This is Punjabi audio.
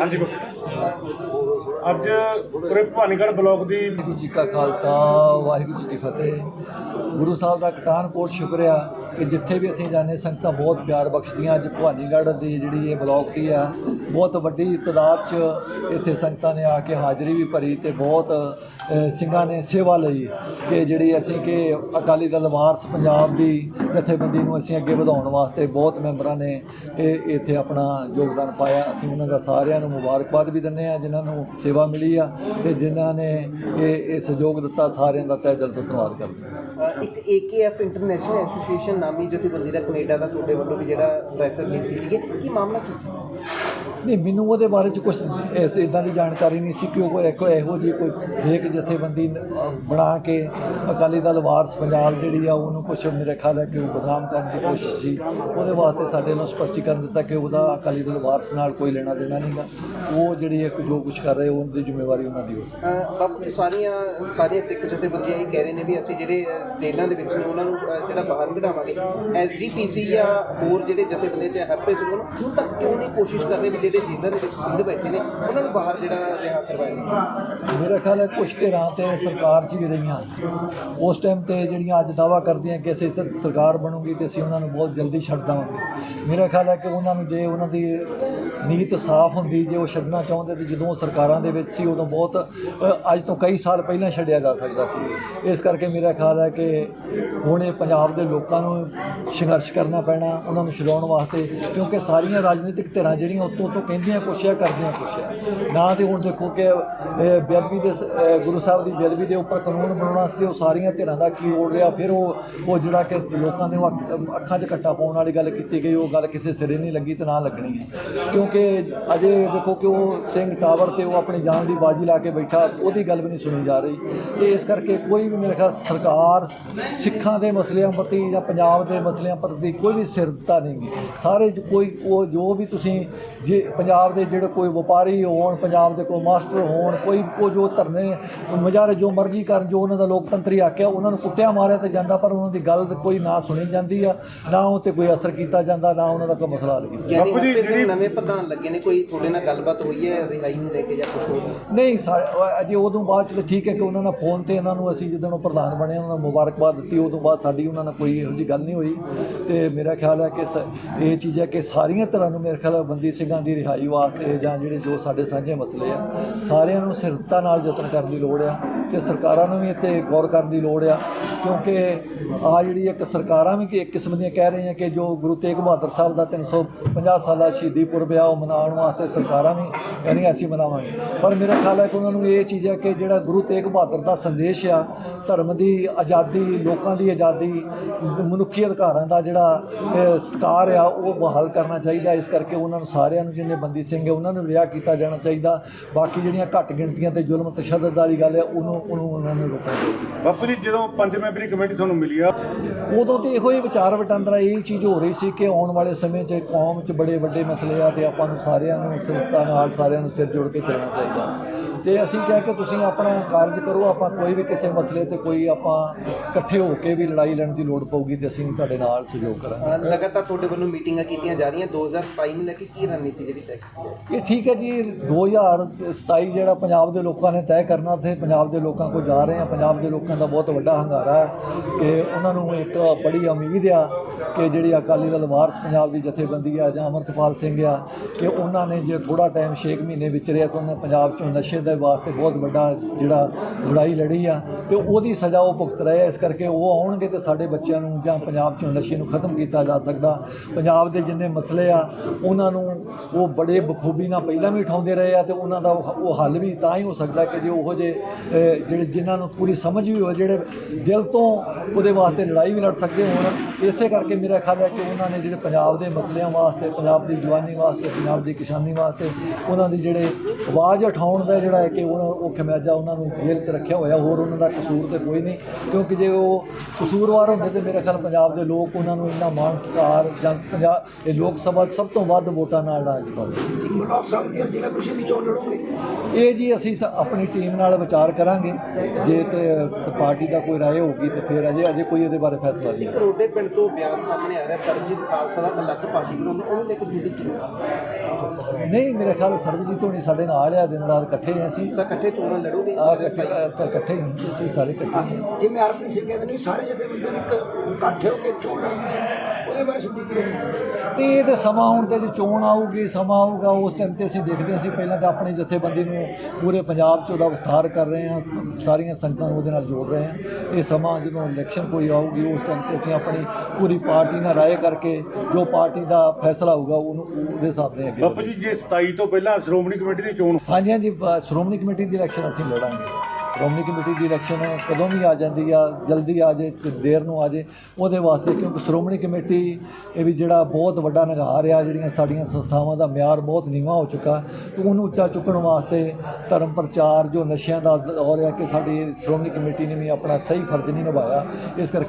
ਹਾਂਜੀ ਅੱਜ ਪੂਰੇ ਭਵਾਨੀਗੜ੍ਹ ਬਲਾਕ ਦੀ ਵਾਹਿਗੁਰੂ ਜੀ ਕਾ ਖਾਲਸਾ ਵਾਹਿਗੁਰੂ ਜੀ ਕੀ ਫਤਿਹ। ਗੁਰੂ ਸਾਹਿਬ ਦਾ ਕਟਾਨਕੋਟ ਸ਼ੁਕਰਿਆ ਕਿ ਜਿੱਥੇ ਵੀ ਅਸੀਂ ਜਾਂਦੇ ਸੰਗਤਾਂ ਬਹੁਤ ਪਿਆਰ ਬਖਸ਼ਦੀਆਂ। ਅੱਜ ਭਵਾਨੀਗੜ੍ਹ ਦੀ ਜਿਹੜੀ ਇਹ ਬਲਾਕ ਦੀ ਆ ਬਹੁਤ ਵੱਡੀ ਤਾਦਾਦ 'ਚ ਇੱਥੇ ਸੰਗਤਾਂ ਨੇ ਆ ਕੇ ਹਾਜ਼ਰੀ ਵੀ ਭਰੀ ਤੇ ਬਹੁਤ ਸਿੰਘਾਂ ਨੇ ਸੇਵਾ ਲਈ ਕਿ ਜਿਹੜੀ ਅਸੀਂ ਕਿ ਅਕਾਲੀ ਦਲ ਵਾਰਸ ਪੰਜਾਬ ਦੀ ਜਥੇਬੰਦੀ ਨੂੰ ਅਸੀਂ ਅੱਗੇ ਵਧਾਉਣ ਵਾਸਤੇ ਬਹੁਤ ਮੈਂਬਰਾਂ ਨੇ ਇਹ ਇੱਥੇ ਆਪਣਾ ਯੋਗਦਾਨ ਪਾਇਆ। ਅਸੀਂ ਉਹਨਾਂ ਦਾ ਸਾਰਿਆਂ ਨੂੰ ਮੁਬਾਰਕਬਾਦ ਵੀ ਦਿੰਦੇ ਆ ਜਿਨ੍ਹਾਂ ਨੂੰ ਸੇਵਾ ਮਿਲੀ ਆ ਤੇ ਜਿਨ੍ਹਾਂ ਨੇ ਇਹ ਇਹ ਸਹਿਯੋਗ ਦਿੱਤਾ ਸਾਰਿਆਂ ਦਾ ਤਹਿ ਦਿਲ ਤੋਂ ਧੰਨਵਾਦ ਕਰਦੇ ਇੱਕ AKF ਇੰਟਰਨੈਸ਼ਨਲ ਐਸੋਸੀਏਸ਼ਨ ਨਾਮੀ ਜਥੇਬੰਦੀ ਦਾ ਕੈਨੇਡਾ ਦਾ ਤੁਹਾਡੇ ਵੱਲੋਂ ਵੀ ਜਿਹੜਾ ਪ੍ਰੈਸ ਰਿਲੀਜ਼ ਕੀਤੀ ਗਈ ਕੀ ਮਾਮਲਾ ਕੀ ਸੀ? ਨਹੀਂ ਮੈਨੂੰ ਉਹਦੇ ਬਾਰੇ ਚ ਕੁਝ ਇਸ ਇਦਾਂ ਦੀ ਜਾਣਕਾਰੀ ਨਹੀਂ ਸੀ ਕਿ ਉਹ ਕੋਈ ਇਹੋ ਜਿਹੀ ਕੋਈ ਫੇਕ ਜਥੇਬੰਦੀ ਬਣਾ ਕੇ ਅਕਾਲੀ ਦਲ ਵਾਰਸ ਪੰਜਾਬ ਜਿਹੜੀ ਆ ਉਹਨੂੰ ਕੁਝ ਮੇਰੇ ਖਿਆਲ ਹੈ ਕਿ ਉਹ ਬਦਨਾਮ ਕਰਨ ਦੀ ਕੋਸ਼ਿਸ਼ ਸੀ। ਉਹਦੇ ਵਾਸਤੇ ਸਾਡੇ ਨੂੰ ਸਪਸ਼ਟੀਕਰਨ ਦਿੱਤਾ ਕਿ ਉਹਦਾ ਅਕਾਲੀ ਦਲ ਵਾਰਸ ਨਾਲ ਕੋਈ ਲੈਣਾ ਦੇਣਾ ਨਹੀਂਗਾ ਉਹ ਜਿਹੜੀ ਇੱਕ ਜੋ ਕੁਝ ਕਰ ਰਹੇ ਉਹਦੀ ਜ਼ਿੰਮੇਵਾਰੀ ਉਹਨਾਂ ਦੀ ਹੋ ਬਾਪੂ ਸਾਰੀਆਂ ਸਾਰੀਆਂ ਸਿੱਖ ਜਥੇਬੰਦੀਆਂ ਇਹ ਕਹਿ ਰਹੇ ਨੇ ਵੀ ਅਸੀਂ ਜਿਹੜੇ ਜੇਲ੍ਹਾਂ ਦੇ ਵਿੱਚ ਨੇ ਉਹਨਾਂ ਨੂੰ ਜਿਹੜਾ ਬਾਹਰ ਕਢਾਵਾਂਗੇ। ਐਸਜੀਪੀਸੀ ਜਾਂ ਹੋਰ ਜਿਹੜੇ ਜਥੇਬੰਦੀਆਂ ਚ ਹੈਪੇ ਸਿੰਘ ਨੂੰ ਹੁਣ ਤੱਕ ਕਿਉਂ ਨਹੀਂ ਕੋਸ਼ਿਸ਼ ਕਰ ਰਹੇ ਵੀ ਜਿਹੜੇ ਜੇਲ੍ਹਾਂ ਦੇ ਵਿੱਚ ਸਿੰਘ ਬੈਠੇ ਨੇ ਉਹਨਾਂ ਨੂੰ ਬਾਹਰ ਜਿਹੜਾ ਰਿਹਾ ਕਰਵਾਇਆ ਮੇਰਾ ਖਿਆਲ ਹੈ ਕੁਝ ਧਿਰਾਂ ਤੇ ਸਰਕਾਰ 'ਚ ਵੀ ਰਹੀਆਂ। ਉਸ ਟਾਈਮ ਤੇ ਜਿਹੜੀਆਂ ਅੱਜ ਦਾਵਾ ਕਰਦੀਆਂ ਕਿ ਅਸੀਂ ਤਾਂ ਸਰਕਾਰ ਬਣੂਗੀ ਤੇ ਅਸੀਂ ਉਹਨਾਂ ਨੂੰ ਬਹੁਤ ਜਲਦੀ ਛੱਡ ਦੇਵਾਂਗੇ। ਮੇਰਾ ਖਿਆਲ ਹੈ ਕਿ ਉਹਨਾਂ ਨੂੰ ਜੇ ਉਹਨਾਂ ਦੀ ਨੀਤ ਸਾਫ਼ ਹੁੰਦੀ, ਜੇ ਉਹ ਛੱਡਣਾ ਚਾਹੁੰਦੇ ਤੇ ਜਦੋਂ ਉਹ ਸਰਕਾਰਾਂ ਦੇ ਵਿੱਚ ਸੀ, ਉਦੋਂ ਬਹੁਤ ਅੱਜ ਤੋਂ ਕਈ ਸਾਲ ਪਹਿਲਾਂ ਛੱਡਿਆ ਜਾ ਸਕਦਾ ਸੀ। ਇਸ ਕਰਕੇ ਮੇਰਾ ਖਿਆਲ ਹੈ ਕਿ ਹੁਣੇ ਪੰਜਾਬ ਦੇ ਲੋਕਾਂ ਨੂੰ ਸੰਘਰਸ਼ ਕਰਨਾ ਪੈਣਾ, ਉਹਨਾਂ ਨੂੰ ਛਡਾਉਣ ਵਾਸਤੇ, ਕਿਉਂਕਿ ਸਾਰੀਆਂ ਰਾਜਨੀਤਿਕ ਧਿਰਾਂ ਜਿਹੜੀਆਂ ਉੱਤੋਂ ਤੋਂ ਕਹਿੰਦੀਆਂ ਕੁਛ ਹੈ ਕਰਦੀਆਂ ਕੁਛ ਹੈ ਨਾ ਤੇ ਹੁਣ ਦੇਖੋ ਕਿ ਬੇਅਦਬੀ ਦੇ ਗੁਰੂ ਸਾਹਿਬ ਦੀ ਬੇਅਦਬੀ ਦੇ ਉੱਪਰ ਕਾਨੂੰਨ ਬਣਾਉਣਾ ਸੀ ਉਹ ਸਾਰੀਆਂ ਧਿਰਾਂ ਦਾ ਕੀ ਰੋਲ ਰਿਹਾ, ਫਿਰ ਉਹ ਉਹ ਜਿਹੜਾ ਕਿ ਲੋਕਾਂ ਦੇ ਉਹ ਅੱਖ- ਅੱਖਾਂ 'ਚ ਕੱਟਾ ਪਾਉਣ ਵਾਲੀ ਗੱਲ ਕੀਤੀ ਗਈ, ਉਹ ਗੱਲ ਕਿਸੇ ਸਿਰੇ ਨਹੀਂ ਲੱਗੀ ਤੇ ਨਾ ਲੱਗਣੀ ਹੈ। ਕਿਉਂ ਕਿਉਂਕਿ ਅਜੇ ਦੇਖੋ ਕਿ ਉਹ ਸਿੰਘ ਟਾਵਰ ਤੇ ਉਹ ਆਪਣੀ ਜਾਨ ਦੀ ਬਾਜੀ ਲਾ ਕੇ ਬੈਠਾ ਉਹਦੀ ਗੱਲ ਵੀ ਨਹੀਂ ਸੁਣੀ ਜਾ ਰਹੀ। ਤੇ ਇਸ ਕਰਕੇ ਕੋਈ ਵੀ ਮੇਰੇ ਖਿਆਲ ਸਰਕਾਰ ਸਿੱਖਾਂ ਦੇ ਮਸਲਿਆਂ ਪ੍ਰਤੀ ਜਾਂ ਪੰਜਾਬ ਦੇ ਮਸਲਿਆਂ ਪ੍ਰਤੀ ਕੋਈ ਵੀ ਸਿਰਤਾ ਨਹੀਂ ਗੀ। ਸਾਰੇ ਕੋਈ ਉਹ ਜੋ ਵੀ ਤੁਸੀਂ ਜੇ ਪੰਜਾਬ ਦੇ ਜਿਹੜੇ ਕੋਈ ਵਪਾਰੀ ਹੋਣ ਪੰਜਾਬ ਦੇ ਕੋਈ ਮਾਸਟਰ ਹੋਣ ਕੋਈ ਕੋ ਜੋ ਧਰਨੇ ਮੁਜ਼ਾਹਰੇ ਜੋ ਮਰਜ਼ੀ ਕਰਨ ਜੋ ਉਹਨਾਂ ਦਾ ਲੋਕਤੰਤਰੀ ਹੱਕ ਆ ਉਹਨਾਂ ਨੂੰ ਕੁੱਟਿਆ ਮਾਰਿਆ ਤੇ ਜਾਂਦਾ ਪਰ ਉਹਨਾਂ ਦੀ ਗੱਲ ਕੋਈ ਨਾ ਸੁਣੀ ਜਾਂਦੀ ਆ ਨਾ ਉਹ ਤੇ ਕੋਈ ਅਸਰ ਕੀਤਾ ਜਾਂਦਾ ਨਾ ਉਹਨਾਂ ਦਾ ਕੋਈ ਮਸਲਾ ਹੱਲ ਕੀਤਾ ਯਾਨੀ ਬਾਪੂ ਜੀ, ਜਿਹੜੀ- ਨਵੇਂ ਪ੍ਰਧਾਨ ਲੱਗੇ ਨੇ? ਕੋਈ ਤੁਹਾਡੇ ਨਾਲ ਗੱਲਬਾਤ ਹੋਈ ਹੈ ਰਿਹਾਈ ਨੂੰ ਲੈ ਕੇ ਜਾਂ ਕੁਝ ਹੋਰ? ਨਹੀਂ, ਸਾ- ਉਹ ਅਜੇ ਉਦੋਂ ਬਾਅਦ ਚ ਤਾਂ ਠੀਕ ਹੈ ਕਿ ਉਹਨਾਂ ਨਾਲ ਫੋਨ ਤੇ ਇਹਨਾਂ ਨੂੰ ਅਸੀਂ ਜਦੋਂ ਉਹ ਪ੍ਰਧਾਨ ਬਣੇ, ਉਹਨਾਂ ਨੂੰ ਮੁਬਾਰਕਬਾਦ ਦਿੱਤੀ। ਉਦੋਂ ਬਾਅਦ ਸਾਡੀ ਉਹਨਾਂ ਨਾਲ ਕੋਈ ਇਹੋ ਜਿਹੀ ਗੱਲ ਨਹੀਂ ਹੋਈ। ਤੇ ਮੇਰਾ ਖਿਆਲ ਹੈ ਕਿ ਸ- ਇਹ ਚੀਜ਼ ਹੈ ਕਿ ਸਾਰੀਆਂ ਤਰ੍ਹਾਂ ਨੂੰ ਮੇਰੇ ਖਿਆਲ ਹੈ ਬੰਦੀ ਸਿੰਘਾਂ ਦੀ ਰਿਹਾਈ ਵਾਸਤੇ ਜਾਂ ਜਿਹੜੇ ਜੋ ਸਾਡੇ ਸਾਂਝੇ ਮਸਲੇ ਆ, ਸਾਰਿਆਂ ਨੂੰ ਸਿਰਤਾ ਨਾਲ ਯਤਨ ਕਰਨ ਦੀ ਲੋੜ ਆ ਤੇ ਸਰਕਾਰਾਂ ਨੂੰ ਵੀ ਇੱਥੇ ਗੌਰ ਕਰਨ ਦੀ ਲੋੜ ਆ। ਕਿਉਂਕਿ ਆ ਜਿਹੜੀ ਇੱਕ ਸਰਕਾਰਾਂ ਵੀ ਕਿ ਇੱਕ ਕਿਸਮ ਦੀਆਂ ਕਹਿ ਰਹੀਆਂ ਕਿ ਜੋ ਗੁਰੂ ਤੇਗ ਬਹਾਦਰ ਸਾਹਿਬ ਦਾ 350 ਸਾਲਾ ਸ਼ਹੀਦੀ ਪੁਰਬ ਆ ਉਹ ਮਨਾਉਣ ਵਾਸਤੇ ਸਰਕਾਰਾਂ ਵੀ ਕਹਿੰਦੀਆਂ ਅਸੀਂ ਮਨਾਵਾਂਗੇ। ਪਰ ਮੇਰਾ ਖਿਆਲ ਹੈ ਕਿ ਉਹਨਾਂ ਨੂੰ ਇਹ ਚੀਜ਼ ਹੈ ਕਿ ਜਿਹੜਾ ਗੁਰੂ ਤੇਗ ਬਹਾਦਰ ਦਾ ਸੰਦੇਸ਼ ਆ ਧਰਮ ਦੀ ਆਜ਼ਾਦੀ ਲੋਕਾਂ ਦੀ ਆਜ਼ਾਦੀ ਮਨੁੱਖੀ ਅਧਿਕਾਰਾਂ ਦਾ ਜਿਹੜਾ ਅਹ, ਸਤਿਕਾਰ ਆ ਉਹ ਬਹਾਲ ਕਰਨਾ ਚਾਹੀਦਾ। ਇਸ ਕਰਕੇ ਉਹਨਾਂ ਨੂੰ ਸਾਰਿਆਂ ਨੂੰ ਜਿੰਨੇ ਬੰਦੀ ਸਿੰਘ ਹੈ ਉਹਨਾਂ ਨੂੰ ਰਿਹਾ ਕੀਤਾ ਜਾਣਾ ਚਾਹੀਦਾ। ਬਾਕੀ ਜਿਹੜੀਆਂ ਘੱਟ ਗਿਣਤੀਆਂ ਤੇ ਜ਼ੁਲਮ ਤਸ਼ੱਦਦ ਵਾਲੀ ਗੱਲ ਹੈ ਉਹਨੂੰ ਉਹਨੂੰ ਉਹਨਾਂ ਨੂੰ ਰੋਕਣਾ ਚਾਹੀਦਾ। ਬਾਪੂ ਜੀ ਜਦੋਂ ਪੰਜ ਮੈਂਬਰੀ ਕਮੇਟੀ ਤੁਹਾਨੂੰ ਮਿਲੀ ਆ। ਉਦੋਂ ਤੇ ਇਹੋ ਹੀ ਵਿਚਾਰ ਵਟਾਂਦਰਾ ਇਹ ਚੀਜ਼ ਹੋ ਰਹੀ ਸੀ ਕਿ ਆਉਣ ਵਾਲੇ ਸਮੇਂ 'ਚ ਕੌਮ 'ਚ ਬੜੇ ਵੱਡੇ ਮਸਲੇ ਆ ਤੇ ਆਪਾਂ ਨੂੰ ਸਾਰਿਆਂ ਨੂੰ ਸਿਰਤਾ ਨਾਲ ਸਾਰਿਆਂ ਨੂੰ ਸਿਰ ਜੋੜ ਕੇ ਚੱਲਣਾ ਚਾਹੀਦਾ। ਤੇ ਅਸੀਂ ਕਿਹਾ ਕਿ ਤੁਸੀਂ ਆਪਣਾ ਕਾਰਜ ਕਰੋ ਆਪਾਂ ਕੋਈ ਵੀ ਕਿਸੇ ਮਸਲੇ ਤੇ ਕੋਈ ਆਪਾਂ ਇਕੱਠੇ ਹੋ ਕੇ ਵੀ ਲੜਾਈ ਲੜਨ ਦੀ ਲੋੜ ਪਊਗੀ ਤੇ ਅਸੀਂ ਤੁਹਾਡੇ ਨਾਲ ਸਹਿਯੋਗ ਕਰਾਂਗੇ। ਲਗਾਤਾਰ ਤੁਹਾਡੇ ਵੱਲੋਂ ਮੀਟਿੰਗਾਂ ਕੀਤੀਆਂ ਜਾ ਰਹੀਆਂ 2027 ਨੂੰ ਲੈ ਕੇ ਕੀ ਰਣਨੀਤੀ ਜਿਹੜੀ ਤੈਅ ਕੀਤੀ ਹੈ? ਇਹ ਠੀਕ ਹੈ ਜੀ 2027 ਜਿਹੜਾ ਪੰਜਾਬ ਦੇ ਲੋਕਾਂ ਨੇ ਤੈਅ ਕਰਨਾ ਤੇ ਪੰਜਾਬ ਦੇ ਲੋਕਾਂ ਕੋਲ ਜਾ ਰਹੇ ਆ ਪੰਜਾਬ ਦੇ ਲੋਕਾਂ ਦਾ ਬਹੁਤ ਵੱਡਾ ਹੰਗਾਰਾ ਹੈ ਕਿ ਉਹਨਾਂ ਨੂੰ ਇੱਕ ਬੜੀ ਉਮੀਦ ਆ ਕਿ ਜਿਹੜੀ ਅਕਾਲੀ ਦਲ ਵਾਰਸ ਪੰਜਾਬ ਦੀ ਜਥੇਬੰਦੀ ਆ ਜਾਂ ਅਮਰਤਪਾਲ ਸਿੰਘ ਆ, ਕਿ ਉਹਨਾਂ ਨੇ ਜੇ ਥੋੜਾ ਟਾਈਮ 6 ਮਹੀਨੇ ਵਿਚਰਿਆ ਤਾਂ ਉਹਨਾਂ ਪੰਜਾਬ ਚੋਂ ਨਸ਼ੇ ਦੇ ਵਾਸਤੇ ਬਹੁਤ ਵੱਡਾ ਜਿਹੜਾ ਲੜਾਈ ਲੜੀ ਆ ਤੇ ਉਹਦੀ ਸਜ਼ਾ ਉਹ ਭੁਗਤ ਰਹੇ ਇਸ ਕਰਕੇ ਉਹ ਆਉਣਗੇ ਤੇ ਸਾਡੇ ਬੱਚਿਆਂ ਨੂੰ ਜਾਂ ਪੰਜਾਬ ਚੋਂ ਨਸ਼ੇ ਨੂੰ ਖਤਮ ਕੀਤਾ ਜਾ ਸਕਦਾ। ਪੰਜਾਬ ਦੇ ਜਿੰਨੇ ਮਸਲੇ ਆ, ਉਹਨਾਂ ਨੂੰ ਉਹ ਬੜੇ ਬਖੂਬੀ ਨਾਲ ਪਹਿਲਾਂ ਵੀ ਉਠਾਉਂਦੇ ਰਹੇ ਆ ਤੇ ਉਹਨਾਂ ਦਾ ਉਹ ਉਹ ਹੱਲ ਵੀ ਤਾਂ ਹੀ ਹੋ ਸਕਦਾ ਕਿ ਜੇ ਉਹੋ ਜੇ ਜਿਹੜੇ ਜਿਨ੍ਹਾਂ ਨੂੰ ਪੂਰੀ ਸਮਝ ਵੀ ਹੋ ਜਿਹੜੇ ਦਿਲ ਤੋਂ ਉਹਦੇ ਵਾਸਤੇ ਲੜਾਈ ਵੀ ਲੜ ਸਕਦੇ ਹੋਣ। ਇਸੇ ਕਰਕੇ ਮੇਰਾ ਖਿਆਲ ਹੈ ਕਿ ਉਹਨਾਂ ਨੇ ਜਿਹੜੇ ਪੰਜਾਬ ਦੇ ਮਸਲਿਆਂ ਵਾਸਤੇ ਪੰਜਾਬ ਦੀ ਜਵਾਨੀ ਵਾਸਤੇ ਪੰਜਾਬ ਦੀ ਕਿਸਾਨੀ ਵਾਸਤੇ ਉਹਨਾਂ ਦੀ ਜਿਹੜੇ ਆਵਾਜ਼ ਉਠਾਉਣ ਦਾ ਜਿਹੜਾ ਹੈ ਕਿ ਉਹ ਉਹ ਖਮਿਆਜਾ ਉਹਨਾਂ ਨੂੰ ਜੇਲ੍ਹ 'ਚ ਰੱਖਿਆ ਹੋਇਆ ਹੋਰ ਉਹਨਾਂ ਦਾ ਕਸੂਰ ਤੇ ਕੋਈ ਨਹੀਂ। ਕਿਉਂਕਿ ਜੇ ਉਹ ਕਸੂਰਵਾਰ ਹੁੰਦੇ ਤੇ ਮੇਰੇ ਖਿਆਲ ਪੰਜਾਬ ਦੇ ਲੋਕ ਉਹਨਾਂ ਨੂੰ ਇੰਨਾ ਮਾਣ ਸਤਿਕਾਰ ਜਾਂ ਪੰਜਾਬ ਇਹ ਲੋਕ ਸਭਾ ਸਭ ਤੋਂ ਵੱਧ ਵੋਟਾਂ ਨਾਲ ਰਾਜ ਪਾਉਂਦੇ ਬਲਾਕ ਸਾਹਿਬ ਦੀ ਜ਼ਿਲ੍ਹਾ ਪ੍ਰੀਸ਼ਦ ਦੀ ਚੋਣ ਲੜੋਗੇ? ਇਹ ਜੀ ਅਸੀਂ ਆਪਣੀ ਟੀਮ ਨਾਲ ਵਿਚਾਰ ਕਰਾਂਗੇ। ਜੇ ਤੇ ਪਾਰਟੀ ਦਾ ਕੋਈ ਰਾਏ ਹੋਊਗੀ ਤੇ ਫਿਰ ਅਜੇ ਅਜੇ ਕੋਈ ਇਹਦੇ ਬਾਰੇ ਫੈਸਲਾ ਨਹੀਂ ਕਰੋਡੇ ਪਿੰਡ ਤੋਂ ਬਿਆਨ ਸਾਹਮਣੇ ਆ ਰਿਹਾ ਸਰਬਜੀਤ ਖਾਲਸਾ ਦਾ ਅਲੱਗ ਪਾਰਟੀ ਬਣਾਉਣਾ ਉਹਨੂੰ ਲੈ ਕੇ ਕੀ ਰਾਏ? ਨਹੀਂ ਮੇਰੇ ਖਿਆਲ ਸਰਬਜੀਤ ਹੋਣੀ ਸਾਡੇ ਨਾਲ ਆ ਦਿਨ ਰਾਤ ਇਕੱਠੇ ਹਾਂ ਅਸੀਂ ਤਾਂ ਇਕੱਠੇ ਚੋਣਾਂ ਲੜੋਗੇ ਆ ਇਕੱਠੇ ਤਾਂ ਇਕੱਠੇ ਹੀ ਹੁੰਦੇ ਸੀ ਸਾਰੇ ਇਕੱਠੇ ਹੀ। ਜਿਵੇਂ ਹਰਪ੍ਰੀਤ ਸਿੰਘ ਕਹਿੰਦੇ ਨੇ ਸਾਰੇ ਜਥੇਬੰਦੀ ਨੂੰ ਇੱਕ ਇਕੱਠੇ ਹੋ ਕੇ ਚੋਣ ਲੜਨੀ ਚਾਹੀਦੀ ਉਹਦੇ ਬਾਰੇ ਤੁਹਾਡੀ ਕੀ ਰਾਏ ਹੈ। ਤੇ ਇਹ ਤੇ ਸਮਾਂ ਹੁਣ ਤੇ ਜੇ ਚੋਣ ਆਊਗੀ ਸਮਾਂ ਆਊਗਾ ਉਸ ਟਾਈਮ ਤੇ ਅਸੀਂ ਦੇਖਦੇ ਹਾਂ। ਅਸੀਂ ਪਹਿਲਾਂ ਤਾਂ ਆਪਣੀ ਜਥੇਬੰਦੀ ਨੂੰ ਪੂਰੇ ਪੰਜਾਬ 'ਚ ਉਹਦਾ ਵਿਸਥਾਰ ਕਰ ਰਹੇ ਹਾਂ। ਸਾਰੀਆਂ ਸੰਗਤਾਂ ਨੂੰ ਉਹਦੇ ਨਾਲ ਜੋੜ ਰਹੇ ਹਾਂ। ਇਹ ਸਮਾਂ ਜਦੋਂ ਇਲੈਕਸ਼ਨ ਕੋਈ ਆਊਗੀ ਉਸ ਟਾਈਮ ਤੇ ਅਸੀਂ ਆਪਣੀ ਪੂਰੀ ਪਾਰਟੀ ਨਾਲ ਰਾਏ ਕਰਕੇ ਜੋ ਪਾਰਟੀ ਦਾ ਫੈਸਲਾ ਹੋਊਗਾ ਉਹਨੂੰ ਉਹਦੇ ਹਿਸਾਬ ਦੇ ਅੱਗੇ ਬਾਪੂ ਜੀ ਜੇ 27 ਤੋਂ ਪਹਿਲਾਂ ਸ਼੍ਰੋਮਣੀ ਕਮੇਟੀ ਦੀ ਚੋਣ ਹਾਂਜੀ ਹਾਂਜੀ ਸ਼੍ਰੋਮਣੀ ਕਮੇਟੀ ਦੀ ਇਲੈਕਸ਼ਨ ਅਸੀਂ ਲੜਾਂਗੇ। ਸ਼੍ਰੋਮਣੀ ਕਮੇਟੀ ਦੀ ਇਲੈਕਸ਼ਨ ਕਦੋਂ ਵੀ ਆ ਜਾਂਦੀ ਆ, ਜਲਦੀ ਆ ਜੇ ਤੇ ਦੇਰ ਨੂੰ ਆ ਜੇ, ਉਹਦੇ ਵਾਸਤੇ ਕਿਉਂਕਿ ਸ਼੍ਰੋਮਣੀ ਕਮੇਟੀ ਇਹ ਵੀ ਜਿਹੜਾ ਬਹੁਤ ਵੱਡਾ ਨਿਗਾਰ ਆ, ਜਿਹੜੀਆਂ ਸਾਡੀਆਂ ਸੰਸਥਾਵਾਂ ਦਾ ਮਿਆਰ ਬਹੁਤ ਨੀਵਾਂ ਹੋ ਚੁੱਕਾ, ਤੇ ਉਹਨੂੰ ਉੱਚਾ ਚੁੱਕਣ ਵਾਸਤੇ ਧਰਮ ਪ੍ਰਚਾਰ ਜੋ ਨਸ਼ਿਆਂ ਦਾ ਦੌਰ ਆ ਕਿ ਸਾਡੀ ਸ਼੍ਰੋਮਣੀ ਕਮੇਟੀ ਨੇ ਵੀ ਆਪਣਾ ਸਹੀ ਫਰਜ਼ ਨਹੀਂ ਨਿਭਾਇਆ, ਇਸ ਕਰਕੇ